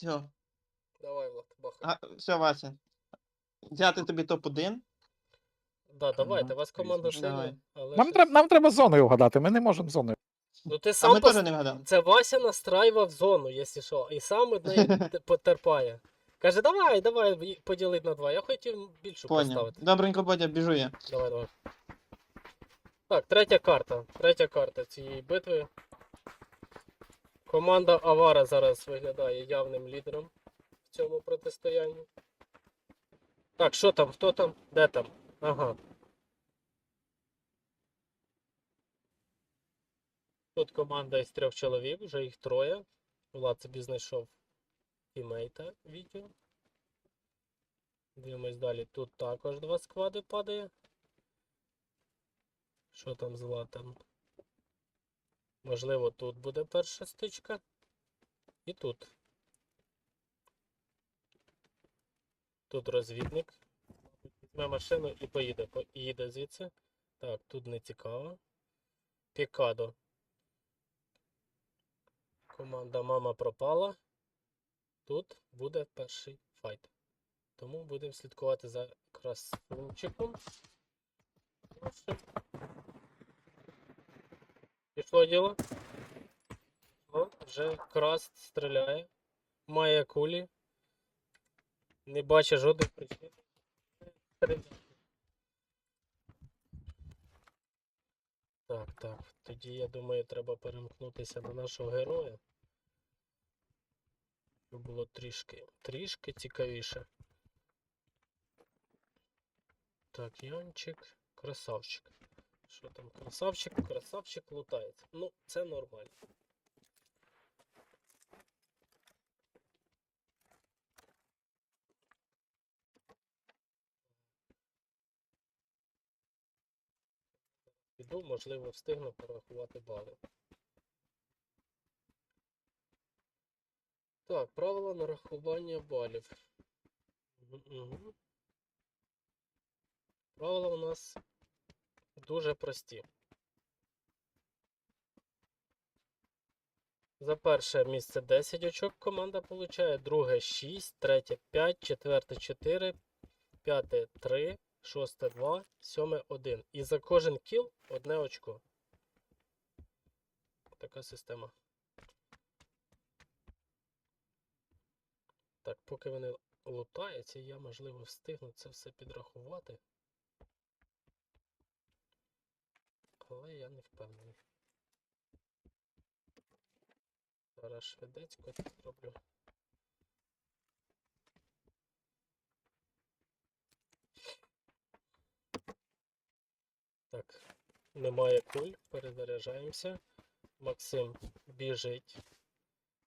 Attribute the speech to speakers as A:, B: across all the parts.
A: Все.
B: Давай, Влад, бахай.
A: А, все, Вася. Взяти тобі топ-1.
B: Да, давайте, у вас команда
A: Давай.
B: сильна, але.
C: Нам
B: щось-
C: треба, нам треба зоною вгадати, ми не можемо зоною.
B: Ну ти
A: А
B: сам
A: ми
B: пос...
A: теж не вгадали.
B: Це Вася настраював зону, якщо що, і сам від неї потерпає. Каже, давай, давай і- поділити на два. Я хотів більшу
A: Поняв.
B: поставити.
A: Добренько, Бодя, біжу я.
B: Давай, давай. Так, третя карта. Третя карта цієї битви. Команда Авара зараз виглядає явним лідером в цьому протистоянні. Так, що там? Хто там? Де там? Ага. Тут команда із трьох чоловік, вже їх троє. Влад собі знайшов тімейта відео. Дивимось далі. Тут також два склади падає. Що там з Владом? Можливо, тут буде перша стичка. І тут. Тут розвідник. Візьме машину і поїде. По- Їде звідси. Так, тут не цікаво. Пікадо. Команда мама пропала. Тут буде перший файт. Тому будемо слідкувати за красунчиком. Пішло діло. О, вже краст стріляє. Має кулі. Не бачить жодних причин. Так, так. Тоді я думаю, треба перемкнутися на нашого героя. Щоб було трішки, трішки цікавіше. Так, Янчик, красавчик. Що там? Красавчик, красавчик лутається. Ну, це нормально. Піду, можливо, встигну порахувати бали. Так, правила нарахування балів. Угу. Правила у нас дуже прості. За перше місце 10 очок команда получає, друге 6, третє 5, четверте 4, п'яте 3, шосте 2, сьоме 1. І за кожен кіл одне очко. Така система. Так, поки вони лутаються, я можливо встигну це все підрахувати. Але я не впевнений. Зараз швидецько це зроблю. Так, немає куль, перезаряджаємося. Максим біжить,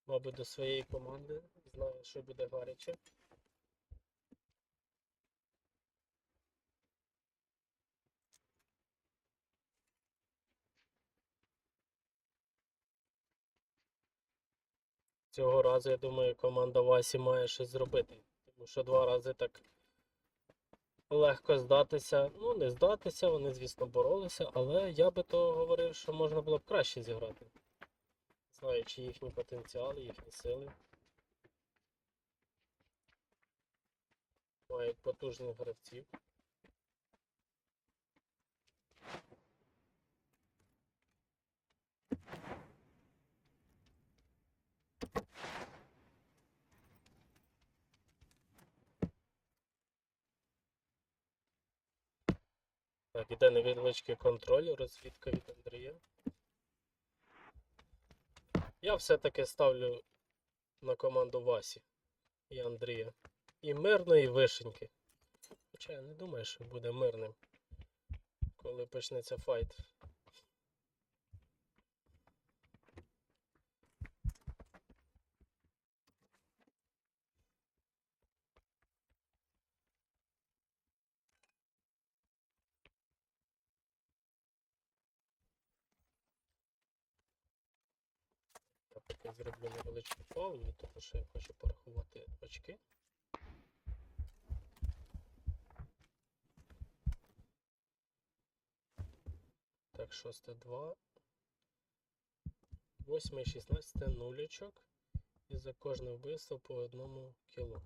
B: мабуть, до своєї команди. Знає, що буде гаряче. Цього разу, я думаю, команда Васі має щось зробити. Тому що два рази так легко здатися. Ну, не здатися, вони, звісно, боролися, але я би то говорив, що можна було б краще зіграти. Знаючи їхні потенціали, їхні сили. Мають потужних гравців. Так, іде невеличкий контроль, розвідка від Андрія. Я все-таки ставлю на команду Васі і Андрія. І мирної вишеньки. Хоча я не думаю, що буде мирним, коли почнеться файт. Я зроблю невеличку паузу, тому що я хочу порахувати очки. Так, шосте 2. 8 і шістнадцяте нуль. І за кожне вбивство по одному кілу.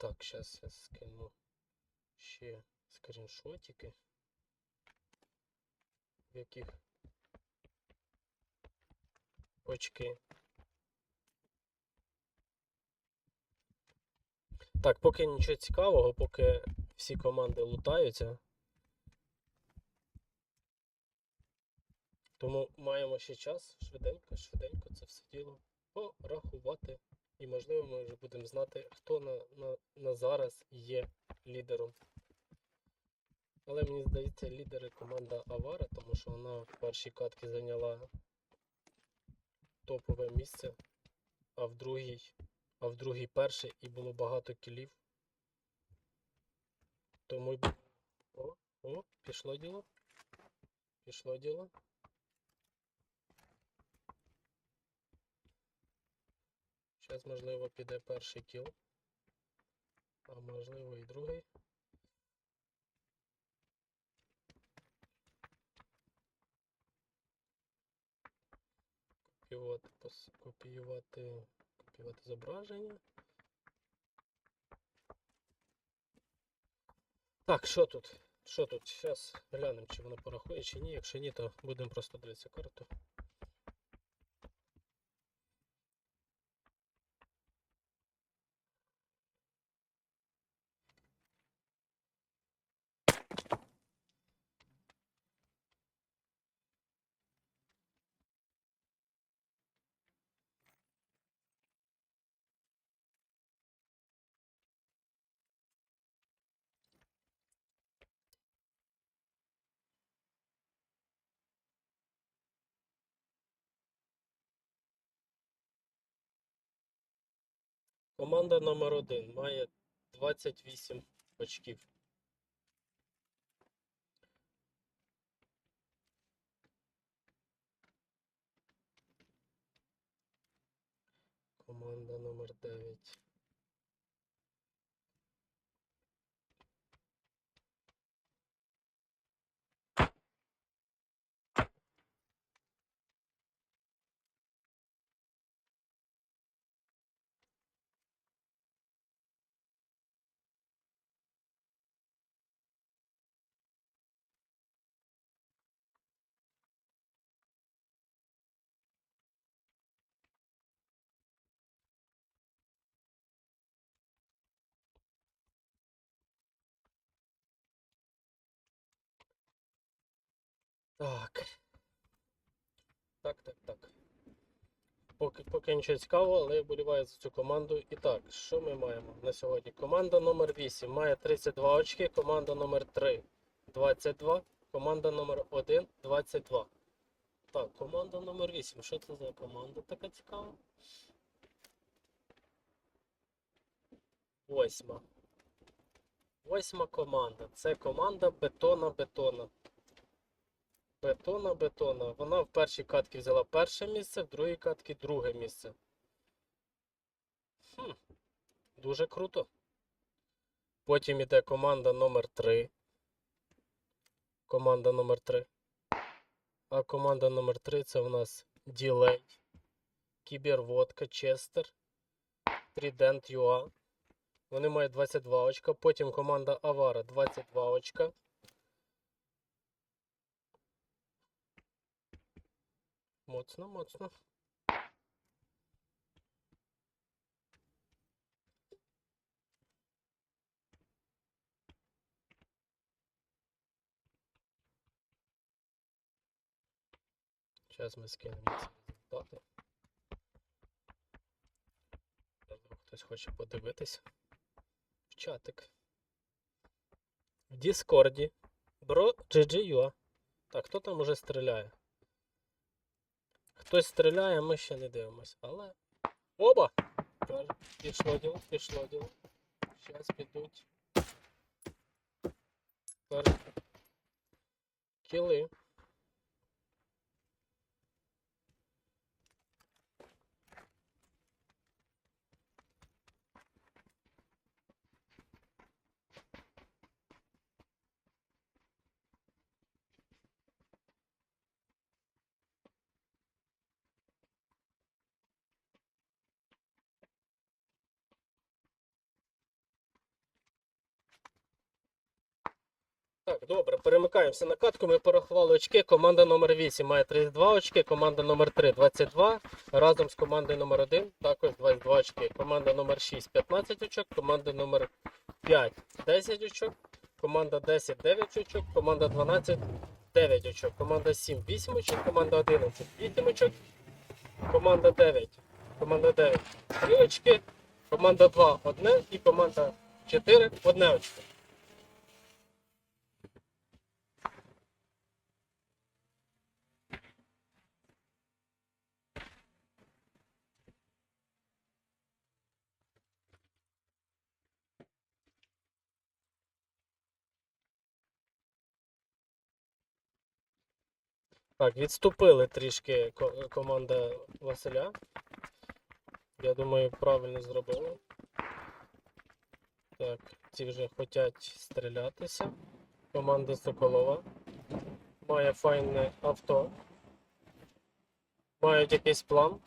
B: Так, зараз я скину ще скріншотики, в яких очки. Так, поки нічого цікавого, поки всі команди лутаються. Тому маємо ще час швиденько, швиденько це все діло порахувати. І можливо ми вже будемо знати, хто на, на, на зараз є лідером. Але мені здається, лідери команда Авара, тому що вона в першій катці зайняла топове місце, а в другій, а в другій перше і було багато кілів. Тому О, о, пішло діло. Пішло діло. Зараз, можливо, піде перший кіл. А можливо і другий. Копіювати, копіювати, копіювати зображення. Так, що тут? Що тут? Зараз глянемо, чи воно порахує, чи ні. Якщо ні, то будемо просто дивитися карту. Команда номер 1 має 28 очків. Команда номер 9. Так. Так, так, так. Поки, поки нічого цікавого, але я вболіваю за цю команду. І так, що ми маємо на сьогодні? Команда номер 8 має 32 очки, команда номер 3 22, команда номер 1 22. Так, команда номер 8. Що це за команда така цікава? Восьма. Восьма команда. Це команда бетона бетона. Бетона. Вона в першій катці взяла перше місце, в другій катці друге місце. Хм, дуже круто. Потім іде команда номер 3. Команда номер 3. А команда номер 3 це у нас Ділей, Кіберводка, Честер, Трідент Юа. Вони мають 22 очка. Потім команда Авара 22 очка. Моцно, моцно. Зараз ми скинемо ці результати. Можливо, хтось хоче подивитись. В чатик. В Діскорді. Бро GGUA. Так, хто там уже стріляє? Хтось стріляє, ми ще не дивимося. Але. Оба! Пішло діло, пішло діло. Зараз підуть. Кіли. Добре, перемикаємося на катку. Ми порахували очки. Команда номер 8 має 32 очки, команда номер 3 22. Разом з командою номер 1 також 22 очки. Команда номер 6 15 очок, команда номер 5 10 очок, команда 10 9 очок, команда 12 9 очок, команда 7 8 очок, команда 11 8 очок, команда 9. Команда 9 3 очки, команда 2 1 і команда 4 1 очко. Так, відступили трішки команда Василя. Я думаю, правильно зробили. Так, ці вже хочуть стрілятися. Команда Соколова. Має файне авто. Мають якийсь план.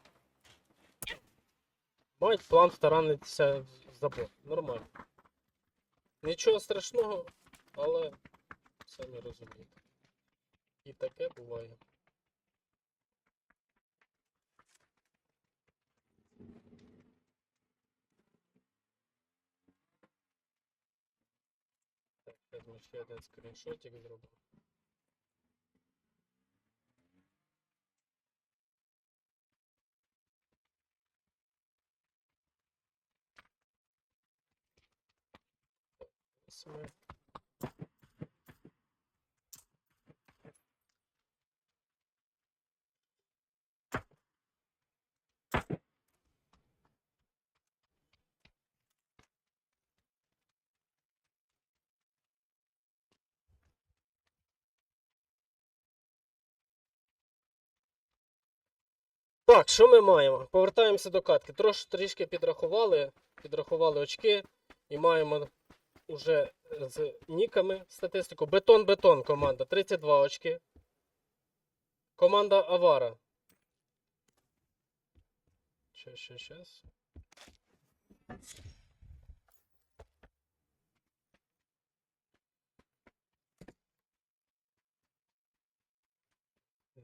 B: Мають план втаранитися в забор. Нормально. Нічого страшного, але самі розумієте. І таке буває. Так, ми ще один скріншотик зробимо. Ось ми. Так, що ми маємо? Повертаємося до катки. Трош трішки підрахували, підрахували очки і маємо уже з ніками статистику. Бетон-бетон команда 32 очки. Команда Авара. Ще, ще, щас.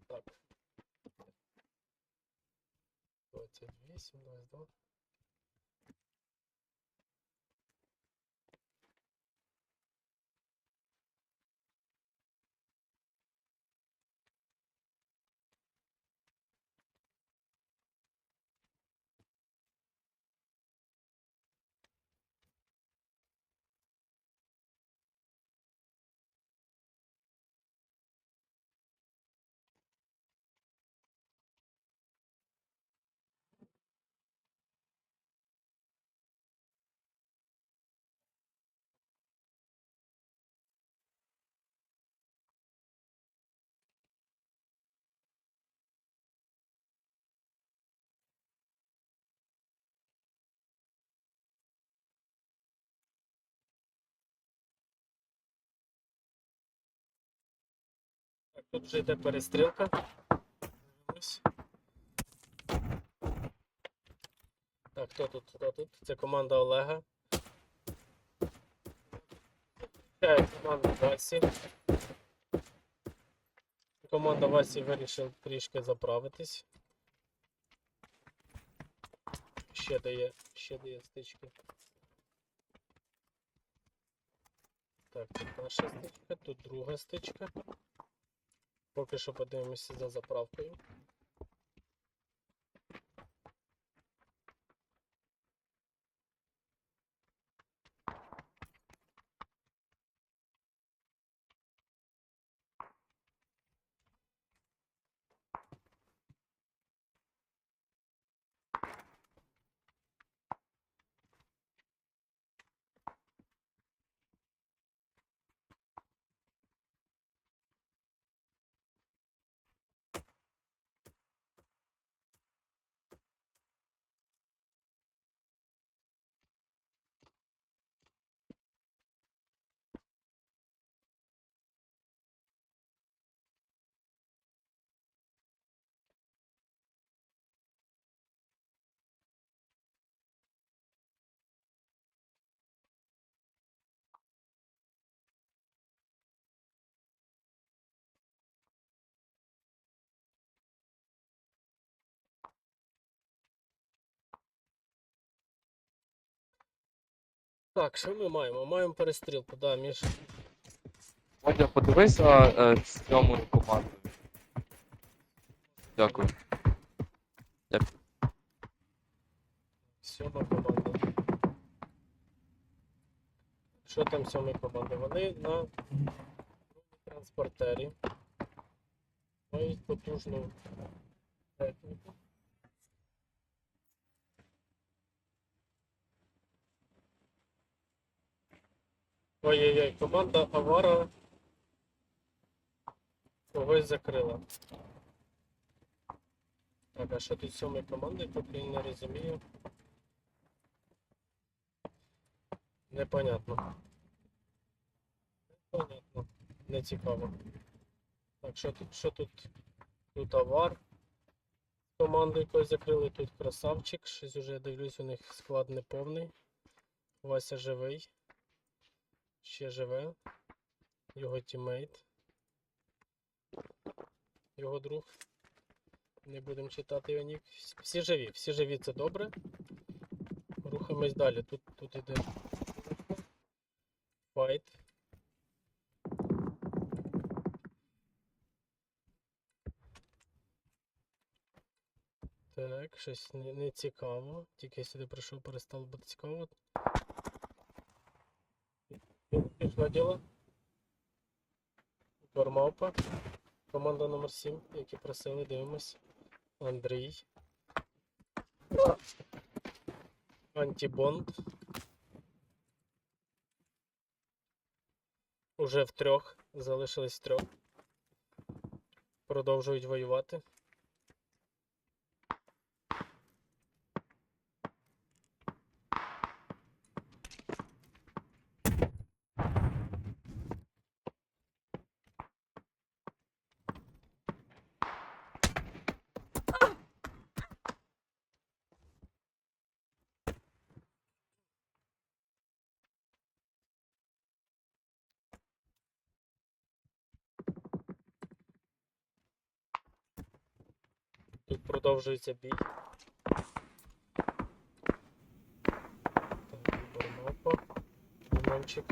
B: Так. 28, 22. Так, тут вже йде перестрілка. Так, хто тут? Хто тут? Це команда Олега. Це команда Васі. Команда Васі вирішила трішки заправитись. Ще дає, ще дає стички. Так, тут наша стичка, тут друга стичка. Поки що подивимося за заправкою. Так, що ми маємо? Маємо перестрілку, да, між
D: Водя, подивися е, з сьомою командою. Дякую.
B: сьома команда. Що там сьома команда? Вони на транспортері. Мають потужну техніку. Ой-ой-ой, команда Авара когось закрила. Так, а що тут сьомої команди, поки не розумію. Непонятно. Непонятно. Не цікаво. Так, що тут, що тут? Тут авар. Команду якось закрили, тут красавчик. Щось уже дивлюсь, у них склад не повний. Вася живий. Ще живе. Його тіммейт. Його друг. Не будемо читати його нік. Всі- живі, всі живі, це добре. Рухаємось далі. Тут, тут іде файт. Так, щось не, не цікаво. Тільки я сюди прийшов, перестало бути цікаво. Пішло діло. Команда номер 7, які просили, дивимось. Андрій. Антибонд. Уже в трьох. Залишились трьох. Продовжують воювати. Тут продовжується бій. Так. Димончик.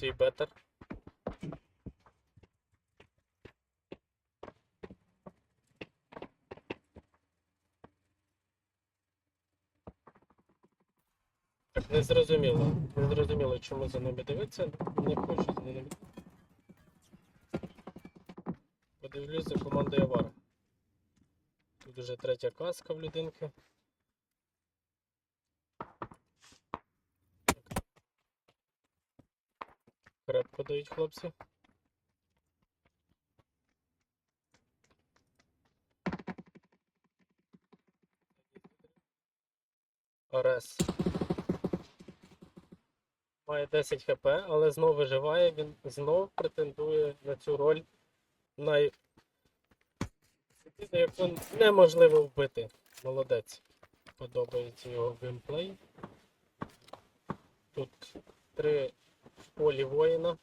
B: свій бетер. Так, не зрозуміло. Не зрозуміло, чому за ними дивитися. Не хочу за ними. Подивлюсь за командою Авара. Тут уже третя каска в людинки. Крепко дають хлопці. Арес. Має 10 хп, але знов виживає, він знов претендує на цю роль най... яку неможливо вбити. Молодець. Подобається його геймплей. Тут три в полі воїна.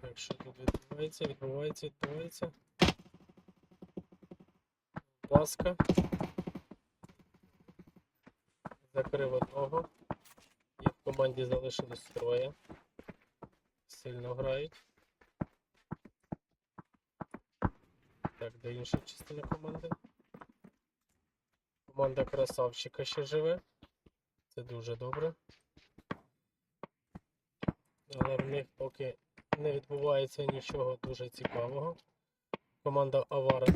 B: Так, що тут відбувається, відбувається, відбувається. Ласка. Закрив одного. І в команді залишилось троє. Сильно грають. Так, де інша частина команди? Команда красавчика ще живе. Це дуже добре. Але в них поки не відбувається нічого дуже цікавого. Команда Авара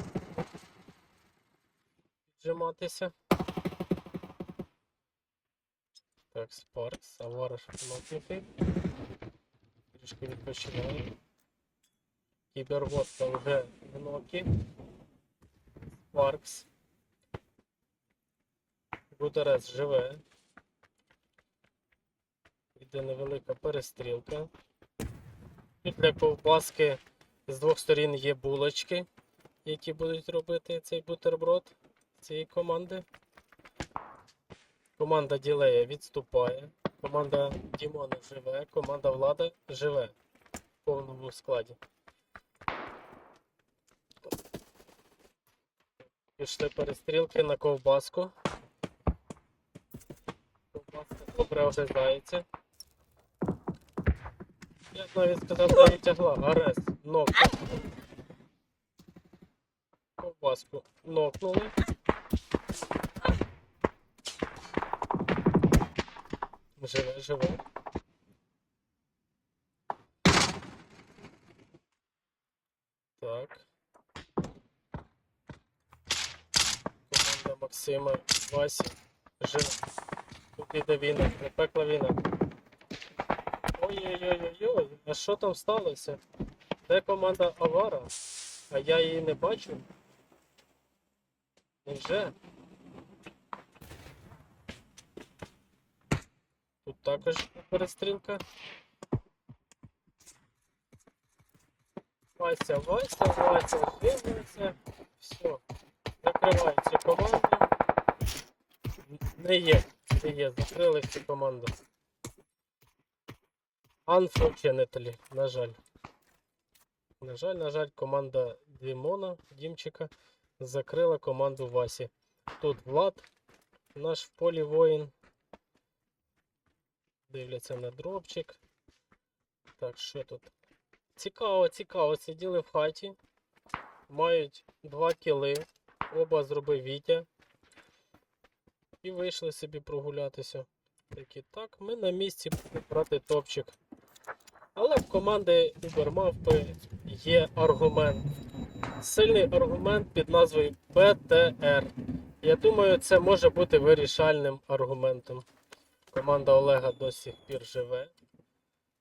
B: піджиматися. Так, Спаркс, Авара шахнутники. Трішки відпочиває. Кіберводка вже в нокі. Спаркс. Гутерес живе. Іде невелика перестрілка. Для ковбаски з двох сторін є булочки, які будуть робити цей бутерброд цієї команди. Команда Ділея відступає. Команда Дімона живе, команда Влада живе в повному складі. Пішли перестрілки на ковбаску. Ковбаска добре ожидається. Я навіть сказав, що не тягла. Гарес, нокнули. Ковбаску нокнули. Живе, живе. Так. Команда Максима, Васі. Жив. Тут іде війна, запекла війна. Ой-ой-ой-ой-ой, а що там сталося? Де команда Авара? А я її не бачу. Невже? Також перестрілка. Вася, Вася, Вася, дивиться. Все. Закривається команда. Не є, не є. Закрили всю команду. Unfortunately, на жаль. На жаль, на жаль, команда Дімона, Дімчика, закрила команду Васі. Тут Влад, наш в полі воїн. Дивляться на дропчик. Так, що тут? Цікаво, цікаво. Сиділи в хаті. Мають два кіли. Оба зробив Вітя. І вийшли собі прогулятися. Такі, так, ми на місці будемо брати топчик. Але в команди Убермавпи є аргумент. Сильний аргумент під назвою ПТР. Я думаю, це може бути вирішальним аргументом. Команда Олега до сих пір живе.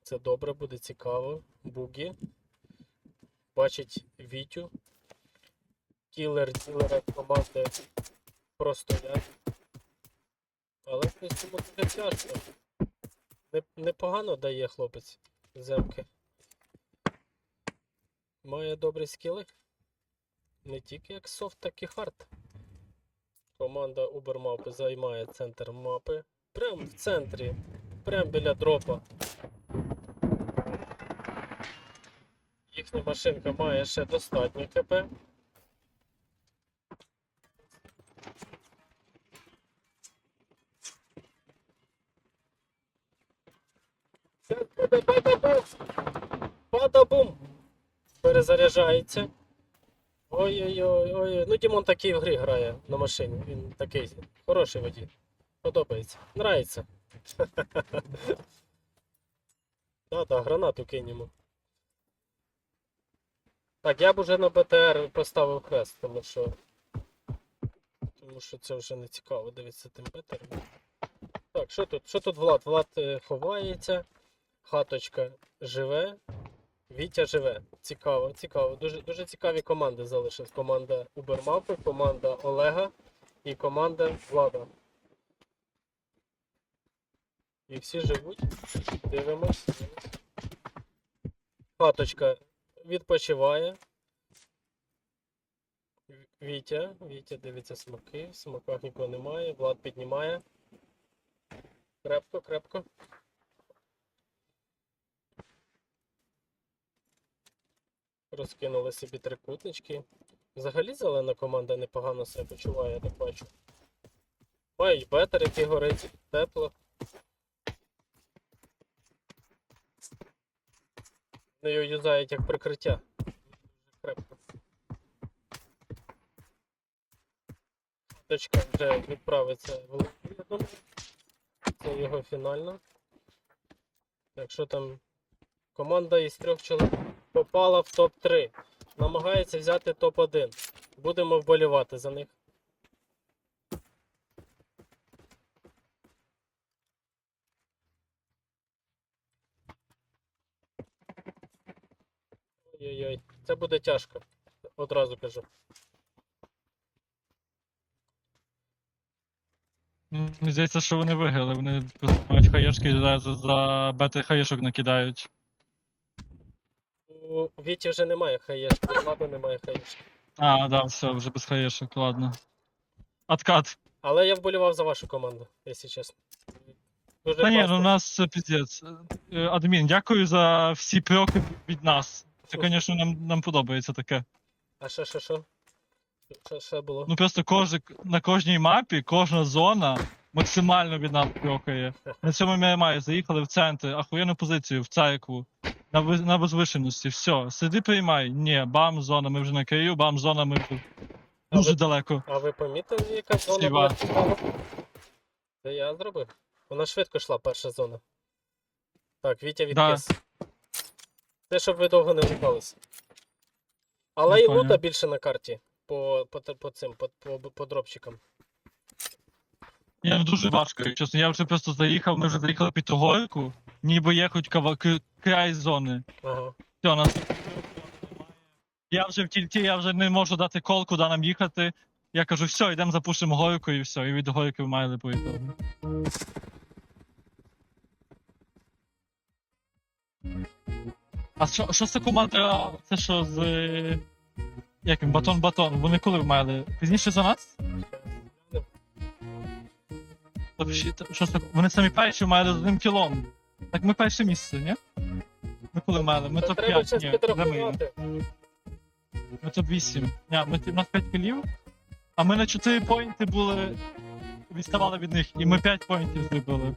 B: Це добре, буде цікаво. Бугі. Бачить Вітю. Кілер ділера команди простоять. Але хтось йому дуже тяжко. Не- Непогано дає хлопець земки. Має добрі скіли. Не тільки як софт, так і хард. Команда Ubermap займає центр мапи. Прям в центрі. Прям біля дропа. Їхня машинка має ще достатньо КП. Бада-бум! Перезаряджається. Ой-ой-ой, ой. Ну Дімон такий в грі грає на машині. Він такий хороший водій. Подобається. Нравиться. Да, да, гранату кинемо. Так, я б уже на БТР поставив хрест, тому що. Тому що це вже не цікаво дивитися тим БТР. Так, що тут? Що тут Влад? Влад е, ховається. Хаточка живе. Вітя живе. Цікаво, цікаво. Дуже, дуже цікаві команди залишились. Команда Убермапи, команда Олега і команда Влада. І всі живуть. Дивимось. Хаточка відпочиває. Вітя. Вітя дивиться смаки. В смаках нікого немає. Влад піднімає. Крепко, крепко. Розкинули собі трикутнички. Взагалі зелена команда непогано себе почуває, я так бачу. Мають бетер, який горить, тепло. Вони його юзають як прикриття. Крепко. Точка вже відправиться в. Це його фінальна. Якщо там команда із трьох чоловік попала в топ-3. Намагається взяти топ-1. Будемо вболівати за них. Ой-ой-ой, це буде тяжко. Одразу кажу.
E: Мені здається, що вони виграли, вони мають хаєшки за, за, за бети хаєшок накидають.
B: У Віті вже немає хаєшки, Влада немає хаєшки.
E: А, да, все, вже без хаєшок, ладно. Откат.
B: Але я вболівав за вашу команду, якщо чесно. Дуже
E: Та ні, ну у нас піздець. Е, Адмін, дякую за всі проки від нас. Це, звісно, нам, нам подобається таке.
B: А що, що, що? Що ще було?
E: Ну просто кожен, на кожній мапі, кожна зона максимально від нас трьохає. На цьому ми має заїхали в центр, ахуєнну позицію, в церкву. На, на возвишеності, все, сиди приймай. Ні, бам, зона, ми вже на Київ, бам, зона, ми вже
B: А
E: дуже
B: ви-
E: далеко.
B: А ви помітили, яка зона
E: Сліва.
B: була? Це я зробив. Вона швидко йшла, перша зона. Так, Вітя
E: Да.
B: Те, щоб ви довго не луталися. Але і лута більше на карті по, по, по цим, по, по, по дропчикам.
E: Я дуже важко, чесно. Я вже просто заїхав, ми вже заїхали під ту горку, ніби є хоч кава, к- край зони.
B: Ага.
E: Все, нас. Я вже в тільті, я вже не можу дати кол, куди нам їхати. Я кажу, все, йдемо запушимо горку і все, і від горки в майли поїхали. А що, що це команда? Це що з. Як він, батон батон? Вони коли в майли? Пізніше за нас? Що це? Вони самі перші мали з одним кілом. Так ми перше місце, ні? Ми коли мали? Ми
B: топ-5,
E: ні, де ми? Ми топ 8. Ні, ми у нас 5 кілів, а ми на 4 поінти були. Відставали від них, і ми 5 поінтів зробили.